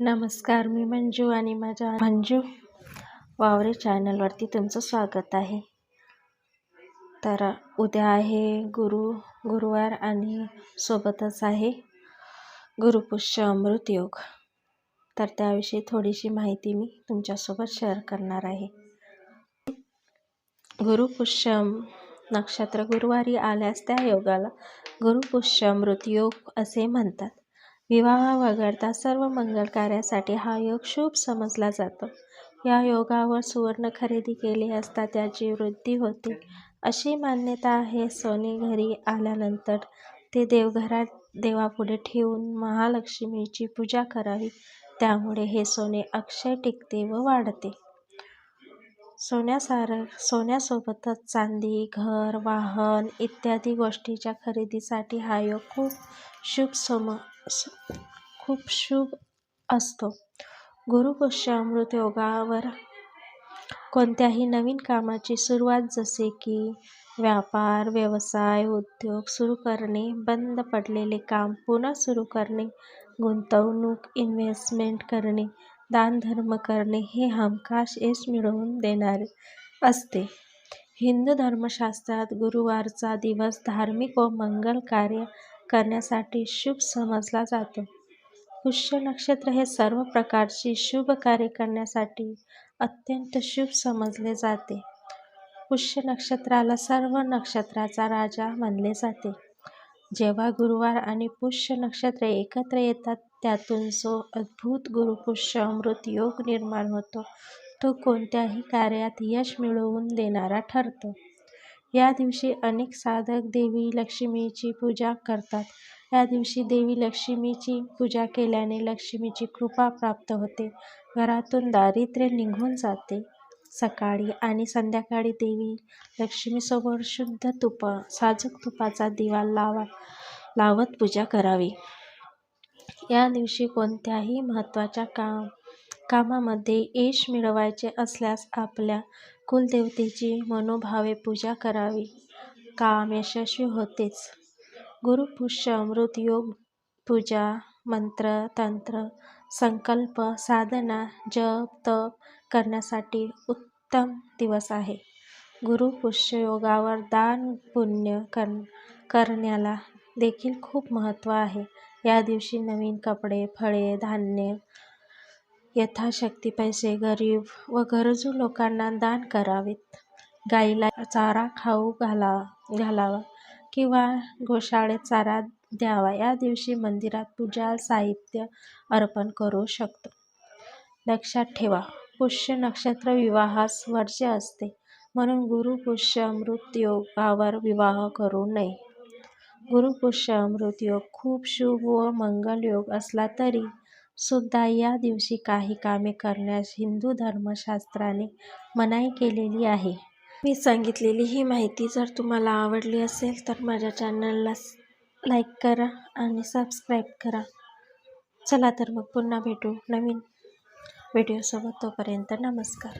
नमस्कार मी मंजू आणि माझ्या मंजू वावरे चॅनलवरती तुमचं स्वागत आहे. तर उद्या आहे गुरु गुरुवार आणि सोबतच आहे गुरुपुष्य अमृत योग. तर त्याविषयी थोडीशी माहिती मी तुमच्यासोबत शेअर करणार आहे. गुरुपुष्य नक्षत्र गुरुवारी आल्यास त्या योगाला गुरुपुष्य अमृत योग असे म्हणतात. विवाह वगळता सर्व मंगल कार्यासाठी हा योग शुभ समजला जातो. या योगावर सुवर्ण खरेदी केली असता त्याची वृद्धी होते. अशी मान्यता आहे सोने घरी आल्यानंतर ते देवघरात देवापुढे ठेवून महालक्ष्मीची पूजा करावी. त्यामुळे हे सोने अक्षय टिकते व वाढते. सोन्यासार सोन्यासोबतच चांदी घर वाहन इत्यादी गोष्टीच्या खरेदीसाठी हा योग खूप शुभ सम खूप शुभ असतो. गुरुपुष्य अमृत योगावर कोणत्याही नवीन कामाची सुरुवात जसे की व्यापार व्यवसाय उद्योग सुरू करणे बंद पडलेले काम पुन्हा सुरू करणे गुंतवणूक इन्व्हेस्टमेंट करणे दानधर्म करणे हे हमखास यश मिळवून देणारे असते. हिंदू धर्मशास्त्रात गुरुवारचा दिवस धार्मिक व मंगल कार्य करण्यासाठी शुभ समजला जातो. पुष्य नक्षत्र हे सर्व प्रकारची शुभ कार्य करण्यासाठी अत्यंत शुभ समजले जाते. पुष्य नक्षत्राला सर्व नक्षत्राचा राजा मानले जाते. जेव्हा गुरुवार आणि पुष्य नक्षत्र एकत्र येतात त्यातून जो अद्भुत गुरुपुष्य अमृत योग निर्माण होतो तो कोणत्याही कार्यात यश मिळवून देणारा ठरतो. या दिवशी अनेक साधक देवी लक्ष्मीची पूजा करतात. या दिवशी देवी लक्ष्मीची पूजा केल्याने लक्ष्मीची कृपा प्राप्त होते. घरातून दारिद्र्य निघून जाते. सकाळी आणि संध्याकाळी देवी लक्ष्मीसमोर शुद्ध तुपा साजूक तुपाचा दिवा लावा लावत पूजा करावी. या दिवशी कोणत्याही महत्त्वाच्या काम कामामध्ये यश मिळवायचे असल्यास आपल्या कुलदेवतेची मनोभावे पूजा करावी. काम यशस्वी होतेच. गुरुपुष्य अमृत योग पूजा मंत्र तंत्र संकल्प साधना जप तप करण्यासाठी उत्तम दिवस आहे. गुरुपुष्य योगावर दान पुण्य कर करण्याला देखील खूप महत्त्व आहे. या दिवशी नवीन कपडे फळे धान्य यथाशक्ती पैसे गरीब व गरजू लोकांना दान करावेत. गाईला चारा खाऊ घाला घालावा किंवा गोशाळेत चारा द्यावा. या दिवशी मंदिरात पूजा साहित्य अर्पण करू शकतो. लक्षात ठेवा पुष्य नक्षत्र विवाहास वर्ज्य असते. म्हणून गुरुपुष्य अमृत योगावर विवाह करू नये. गुरुपुष्य अमृत योग खूप शुभ व मंगल योग असला तरी सुद्धा या दिवशी काही कामे करण्यास हिंदू धर्मशास्त्राने मनाई केलेली आहे. मी सांगितलेली ही माहिती जर तुम्हाला आवडली असेल तर माझ्या चॅनलला लाईक करा आणि सबस्क्राईब करा. चला तर मग पुन्हा भेटू नवीन व्हिडिओसोबत तोपर्यंत नमस्कार.